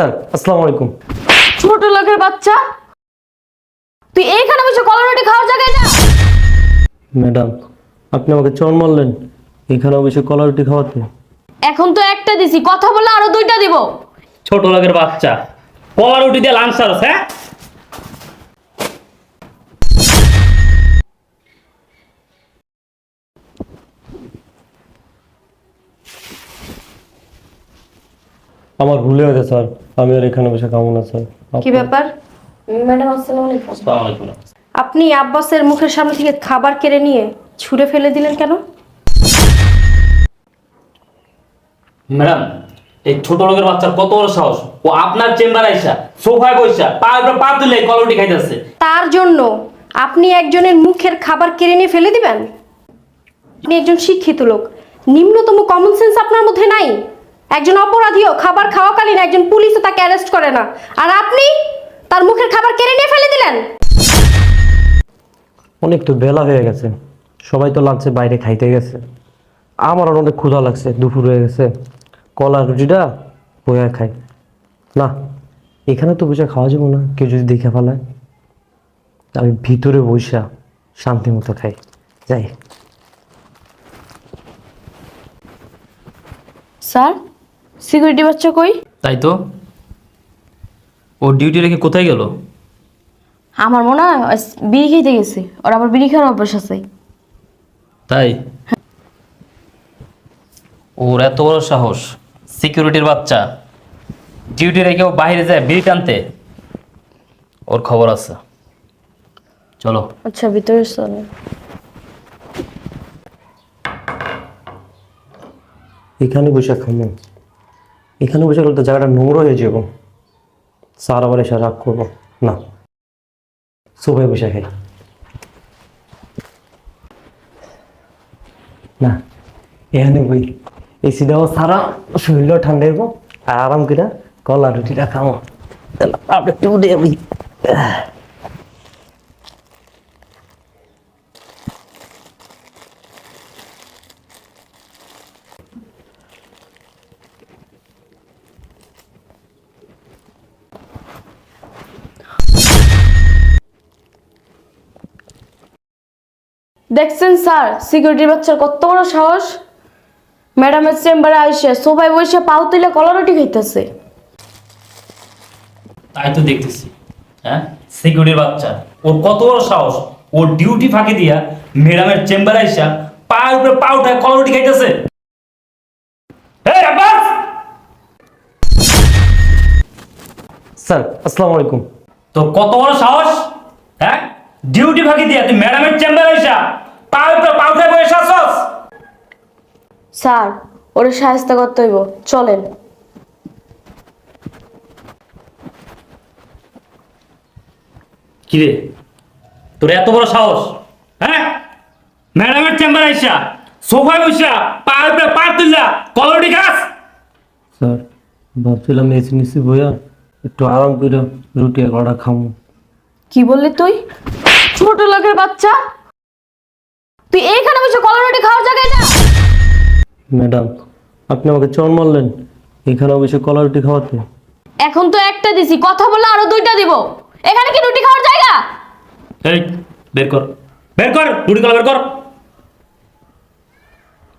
Sir আসসালামু আলাইকুম। ছোট লোকের বাচ্চা। তুই এইখানে বসে কলা রুটি খাওয়ার জায়গায় যা। ম্যাডাম আপনি আমাকে চর মারলেন। এখানে অবশ্যই কলা রুটি খাওয়াতে। এখন তো একটা দিছি কথা বলে আরও দুইটা দিব। ছোট লোকের বাচ্চা। কলা রুটি দিয়ে লাঞ্চ হ্যাঁ? আমার ভুলে হয়েছে স্যার। আমি আর এখানে বসে খাব না স্যার। কি ব্যাপার? ম্যাডাম আসসালামু আলাইকুম। আসসালামু আলাইকুম আপনি আব্বাসের মুখের সামনে থেকে খাবার কেড়ে নিয়ে ছুঁড়ে ফেলে দিলেন কেন? ম্যাডাম এই ছোট লোকের বাচ্চার কত বড় সাহস? ও আপনার চেম্বার আইসা সোফায় বইসা পা উপরে পা তুলে কলা রুটি খাইতেছে। তার জন্য আপনি একজনের মুখের খাবার কেড়ে নিয়ে ফেলে দিবেন? আপনি একজন শিক্ষিত লোক। নিম্নতম কমন সেন্স আপনার মধ্যে নাই। একজন অপরাধীও খাবার খাওয়াকালীন একজন পুলিশও তাকে অ্যারেস্ট করে না। আর আপনি তার মুখের খাবার কেড়ে নিয়ে ফেলে দিলেন। অনেক তো বেলা হয়ে গেছে। সবাই তো লাঞ্চে বাইরে খাইতে গেছে। আমার আর অনেক ক্ষুধা লাগছে দুপুর হয়ে গেছে। কলা রুটিটা বইয়া খাই। না এখানে তো বসে খাওয়া যাব না কেউ যদি দেখে ফেলায় আমি ভিতরে বসা শান্তি মতো খাই। যাই। স্যার সিকিউরিটি বাচ্চা কই? তাই তো। ও ডিউটি রেখে কোথায় গেল? আমার মনে হয় বিড়ি খেতে গেছে। ওর আবার বিড়ি খাওয়ার অভ্যাস আছে। তাই? ওর এত বড় সাহস। সিকিউরিটির বাচ্চা। ডিউটি রেখে ও বাইরে যায় বিড়ি টানতে। ওর খবর আছে। চলো। আচ্ছা ভিতরে চলেন এখানে বসে খাব এখানে বসে গেলে তো জায়গাটা নোংরা হয়ে যাব। স্যার আবার এসে রাগ করব। না। সোফায় বসে খাই না। এখানে বই। এসি দেওয়া সারা শরীরও ঠান্ডা হইব। আর আরাম কিনা কলা রুটিটা তাহলে আপনি একটু উঠে দেখছেন স্যার সিকিউরিটি বাচ্চার কত বড় সাহস? ম্যাডামের চেম্বারে আইসে সোফায় বসে পাও তুলে কলা রুটি খাইতেছে। তাই তো দেখতেছি হ্যাঁ? সিকিউরিটির বাচ্চা ওর কত বড় সাহস? ওর ডিউটি ফাঁকি দিয়া ম্যাডামের চেম্বারে আইসা পায়ের উপরে পা উঠায় কলা রুটি খাইতেছে। স্যার আসসালামু আলাইকুম। তোর কত বড় সাহস হ্যাঁ? ডিউটি ফাঁকি দিয়া তুই ম্যাডামের চেম্বারে আইসা বসে আসছস স্যার ওরে সাহায্য করতে হইব চলেন। কিরে তোর এত বড় সাহস হ্যাঁ? ম্যাডামের চেম্বারে আইসা সোফায় বসা পায়ের পা তুললা কলা রুটি খাস। স্যার ভাবছিলাম এসি নিচে বইয়া একটু আরাম করে রুটি আর কটা খামো। কি বললি তুই? ছোট লোকের বাচ্চা। তুই এইখানে বসে কলা রুটি খাওয়ার জায়গায় যা। ম্যাডাম আপনি আমাকে চর মারলেন। এখানে অবশ্যই কলা রুটি খাওয়াতে। এখন তো একটা দিছি কথা বলে আরও দুইটা দিব। এখানে কি রুটি খাওয়ার জায়গা? এই বের কর। বের কর রুটি কলা বের কর।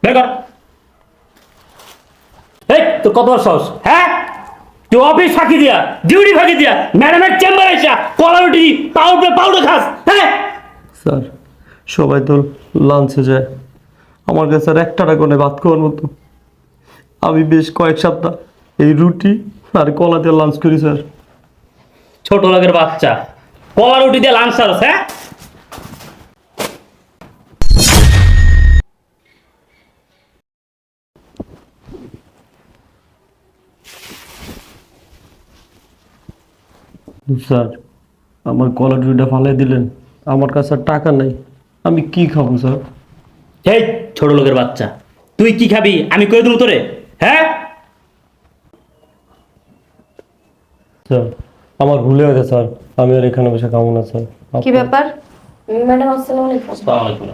বের কর। এই তোর কত সাহস হ্যাঁ? তুই অফিস ফাঁকি দিয়া ডিউটি ফাঁকি দিয়া ম্যাডামের চেম্বারে আইসা কলা রুটি পাউডার পাউডার খাস হ্যাঁ? স্যার। সবাই তো লাঞ্চে যায়। আমার কাছে আর একটা টাকা ভাত খাওয়ার মতো। আমি বেশ কয়েক সপ্তাহ এই রুটি আর কলা দিয়ে লাঞ্চ করি স্যার। ছোট লোকের বাচ্চা। কলা রুটি দিয়ে লাঞ্চ সারস হ্যাঁ? স্যার আমার কলা রুটিটা ফালাই দিলেন। আমার কাছে আর টাকা নেই। আমি কি খাব স্যার? এই ছোট লোকের বাচ্চা তুই কি খাবি? আমি কয়ে দেবো তোরে? হ্যাঁ? স্যার আমার ভুলে গেছে স্যার। আমি আর এখানে বসে খাব না স্যার। কি ব্যাপার? ম্যাডাম আসসালামু আলাইকুম।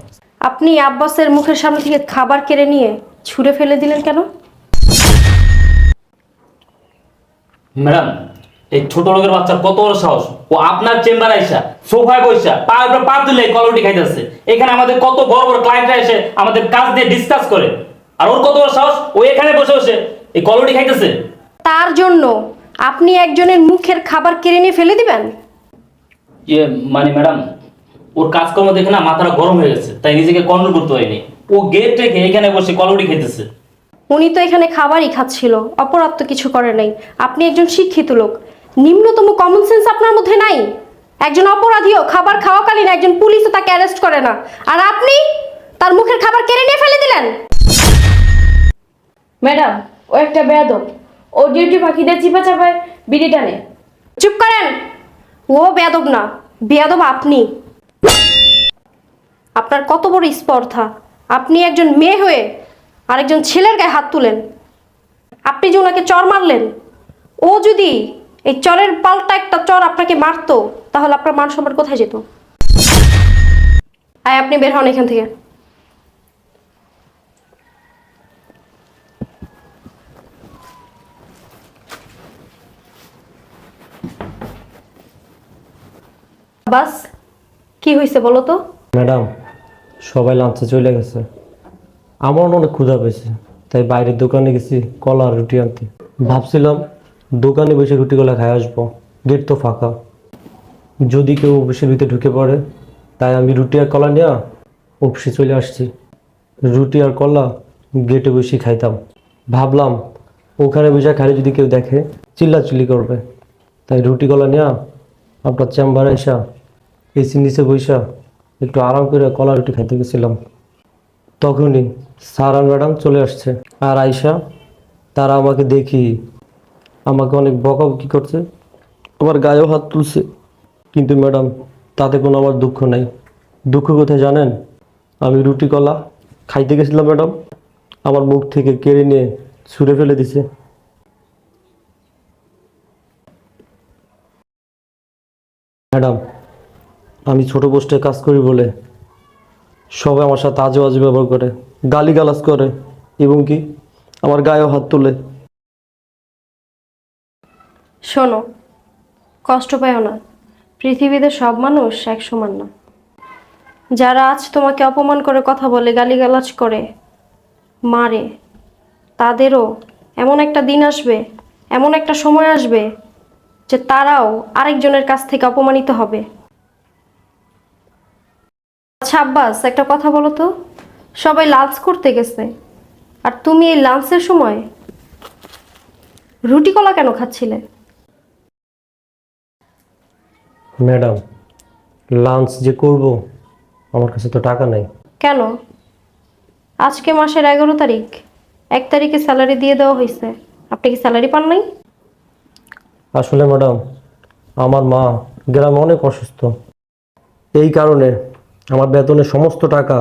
আপনি আব্বাসের মুখের সামনে থেকে খাবার কেড়ে নিয়ে ছুঁড়ে ফেলে দিলেন কেন? ম্যাডাম এই ছোট লোকের বাচ্চার কত বড় সাহস? ও আপনার চেম্বার আইসা সোফায় বইসা পা উপরে পা তুলে কলরুটি খাইতেছে। এখানে আমাদের কত বড় বড় ক্লায়েন্টরা এসে আমাদের কাজ দিয়ে ডিসকাস করে। আর ওর কত বড় সাহস? ও এখানে বসে বসে এই কলরুটি খাইতেছে। তার জন্য আপনি একজনের মুখের খাবার কেড়ে নিয়ে ফেলে দিবেন? ইয়ে মানে ম্যাডাম ওর কাজকর্ম দেখে না মাথাটা গরম হয়ে গেছে তাই নিজেকে কন্ট্রোল করতে পারিনি। ও গেট রেখে এখানে বসে কলরুটি খাইতেছে। উনি তো এখানে খাবারই খাচ্ছিল অপরাধ তো কিছু করে নাই। আপনি একজন শিক্ষিত লোক নিম্নতম কমন সেন্স আপনার মধ্যে নাই। একজন অপরাধীও খাবার খাওয়াকালীন একজন পুলিশও তাকে অ্যারেস্ট করে না। আর আপনি তার মুখের খাবার কেড়ে নিয়ে ফেলে দিলেন। ম্যাডাম ও একটা বেয়াদব। ও ডিউটি পাখিদের চিপা চাপায় বিড়ি টানে। চুপ করেন। ও বেয়াদব না বেয়াদব আপনি। আপনার কত বড় স্পর্ধা। আপনি একজন মেয়ে হয়ে আরেকজন ছেলের গায়ে হাত তুলেন। আপনি যে ওনাকে চর মারলেন ও যদি এই চরের পাল্টা একটা চর আপনাকে মারতো, তাহলে আপনার মান সম্মান কোথায় যেত? আয়, আপনি বের হন এখান থেকে। বাস কি হয়েছে বলো তো? ম্যাডাম, সবাই লাঞ্চে চলে গেছে। আমারও অনেক ক্ষুধা পেয়েছে তাই বাইরের দোকানে গেছি, কলা রুটি আনতে। ভাবছিলাম দোকানে বসে রুটি কলা খাই আসব। গেট তো ফাঁকা। যদি কেউ অফিসের ভিতরে ঢুকে পড়ে, তাই আমি রুটি আর কলা নিয়ে অফিসে চলে আসছি। রুটি আর কলা গেটে বসে খাইতাম। ভাবলাম, ওখানে বসে খাইলে যদি কেউ দেখে, চিল্লাচিল্লি করবে। তাই রুটি কলা নিয়ে আপনার চেম্বারে এসা এসি নিচে বৈশা একটু আরাম করে কলা রুটি খাইতে গেছিলাম। তখনই আর ম্যাডাম চলে আসছে। আর আয়সা তারা আমাকে দেখি আমাকে অনেক বকাবকি করছে। আমার গায়েও হাত তুলছে। কিন্তু ম্যাডাম, তাতে কোনো আমার দুঃখ নাই। দুঃখ কোথায় জানেন? আমি রুটি কলা খাইতে গেছিলাম ম্যাডাম। আমার মুখ থেকে কেড়ে নিয়ে ছুঁড়ে ফেলে দিছে। ম্যাডাম, আমি ছোট পোস্টে কাজ করি বলে সবাই আমার সাথে আজে বাজে ব্যবহার করে গালি গালিগালাজ করে এবং কি? আমার গায়েও হাত তোলে। শোনো, কষ্ট পাইও না। পৃথিবীতে সব মানুষ এক সমান না। যারা আজ তোমাকে অপমান করে কথা বলে, গালিগালাজ করে, মারে, তাদেরও এমন একটা দিন আসবে, এমন একটা সময় আসবে যে তারাও আরেকজনের কাছ থেকে অপমানিত হবে। আচ্ছা আব্বাস, একটা কথা বলো তো। সবাই লাঞ্চ করতে গেছে। আর তুমি এই লাঞ্চের সময় রুটি কলা কেন খাচ্ছিলে? ম্যাডাম লাঞ্চ যে করব আমার কাছে তো টাকা নাই। কেন? আজকে মাসের এগারো তারিখ। এক তারিখে স্যালারি দিয়ে দেওয়া হয়েছে। আপনি কি স্যালারি পান নাই? আসলে ম্যাডাম আমার মা গ্রামে অনেক অসুস্থ। এই কারণে আমার বেতনের সমস্ত টাকা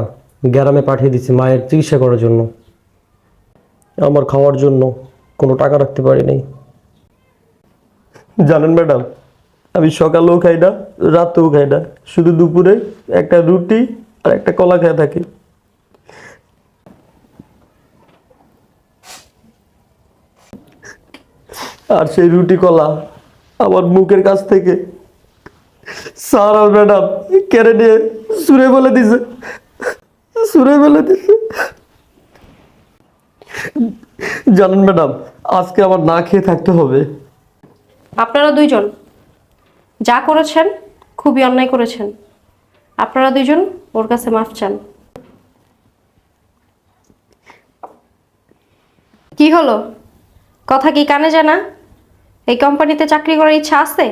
গ্রামে পাঠিয়ে দিচ্ছি মায়ের চিকিৎসা করার জন্য। আমার খাওয়ার জন্য কোনো টাকা রাখতে পারি নাই জানেন ম্যাডাম আমি সকালেও খাই না, রাতেও খাই না। শুধু দুপুরে একটা রুটি আর একটা কলা খেয়ে থাকি। আর সেই রুটি কলা আমার মুখের কাছ থেকে। স্যার আর ম্যাডাম কেড়ে নিয়ে সুরে বলে দিছে। সুরে বলে দিছে। জানেন ম্যাডাম, আজকে আমার না খেয়ে থাকতে হবে। আপনারা দুইজন। যা করেছেন খুবই অন্যায় করেছেন। আপনারা দুইজন ওর কাছে মাফ চান। কি হলো? কথা কি কানে জানা এই কোম্পানিতে চাকরি করার ইচ্ছা আছে?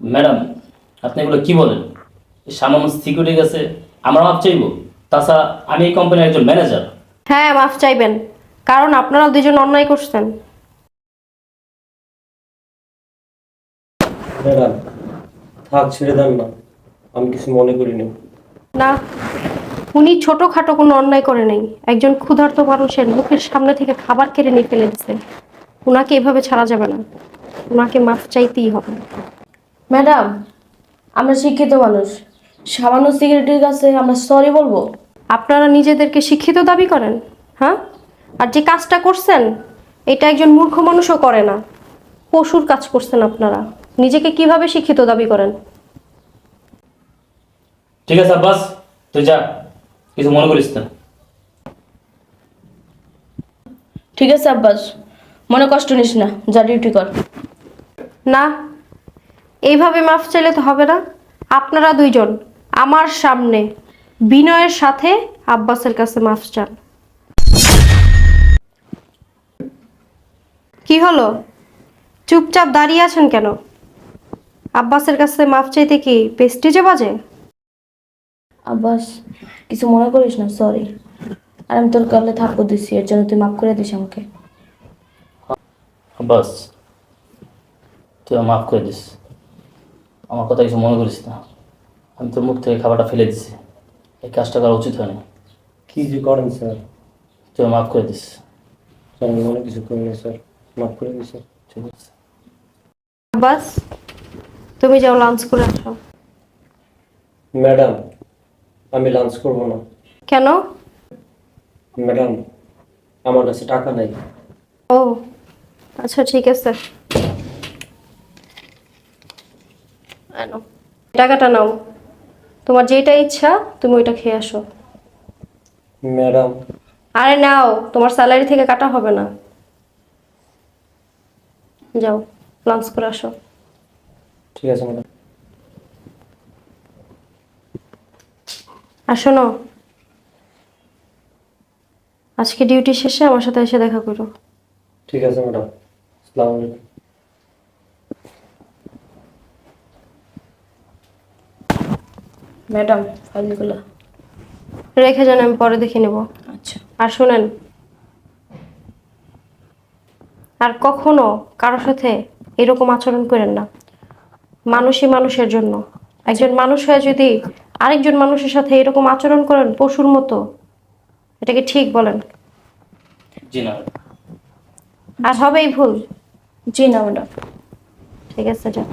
ম্যাডাম আপনি এগুলো কি বলেন? সামান্য সিকিউরিটি গেছে আমরা মাপ চাইব। তাছাড়া আমি এই কোম্পানির একজন ম্যানেজার হ্যাঁ মাফ চাইবেন। কারণ আপনারা দুজন অন্যায় করছেন। ম্যাডাম থাক ছেড়ে দেন না। আমি কিছু মনে করিনি না। উনি ছোটখাটো কোনো অন্যায় করে নেই। একজন ক্ষুধার্ত মানুষের মুখের সামনে থেকে খাবার কেড়ে নিয়ে ফেলে দিচ্ছে ওনাকে এভাবে ছাড়া যাবে না। ওনাকে মাফ চাইতেই হবে। ম্যাডাম আমরা শিক্ষিত মানুষ। সামান্য সিকিউরিটির কাছে আমরা সরি বলব? আপনারা নিজেদেরকে শিক্ষিত দাবি করেন হ্যাঁ? আর যে কাজটা করছেন এটা একজন মূর্খ মানুষও করে না। পশুর কাজ করছেন আপনারা। নিজেকে কীভাবে শিক্ষিত দাবি করেন? ঠিক আছে আব্বাস তুই যা কিছু মনে করিস না। ঠিক আছে আব্বাস মনে কষ্ট নিস না যা ডিউটি কর। না এইভাবে মাফ চাইলে তো হবে না। আপনারা দুইজন আমার সামনে বিনয়ের সাথে আব্বাসের কাছে মাফ চান। কি হলো? চুপচাপ দাঁড়িয়ে আছেন কেন? আব্বাসের কাছে মাফ চাইতে কি পেস্টিজে বাজে? আব্বাস কিছু মনে করিস না সরি আর আমি তোর কলে থাপ্পড় দিছি এর জন্য তুই মাফ করে দিস আমাকে। আব্বাস তুই মাফ করে দিস। আমার কথা কিছু মনে করিস না। আমি তোর মুখ থেকে খাবারটা ফেলে দিছি। এই কাজটা করা উচিত হয়নি। কি যে করেন স্যার? তুই মাফ করে দিস। স্যার আমি মনে কিছু করি না স্যার। মাফ করে দিয়েছি ঠিক আছে। আব্বাস? তুমি যাও লাঞ্চ করে আসো। ম্যাডাম আমি লাঞ্চ করব না। কেন? ম্যাডাম আমার কাছে টাকা নাই। ও আচ্ছা ঠিক আছে। টাকাটা নাও। তোমার যেটা ইচ্ছা তুমি ওইটা খেয়ে আসো। ম্যাডাম। আরে নাও তোমার স্যালারি থেকে কাটা হবে না। যাও লাঞ্চ করে আসো। ঠিক আছে ম্যাডাম আর শোনো। আজকে ডিউটি শেষে আমার সাথে এসে দেখা করো। ঠিক আছে ম্যাডাম আসসালামু আলাইকুম। ম্যাডাম ফাইলগুলো। রেখে যান আমি পরে দেখে নেব। আচ্ছা। আর শোনেন আর কখনো কারোর সাথে এরকম আচরণ করেন না। মানুষই মানুষের জন্য। একজন মানুষ হয়ে যদি আরেকজন মানুষের সাথে এরকম আচরণ করেন পশুর মতো এটাকে ঠিক বলেন? জি না। আর হবেই ভুল? জি না ম্যাডাম। ঠিক আছে যা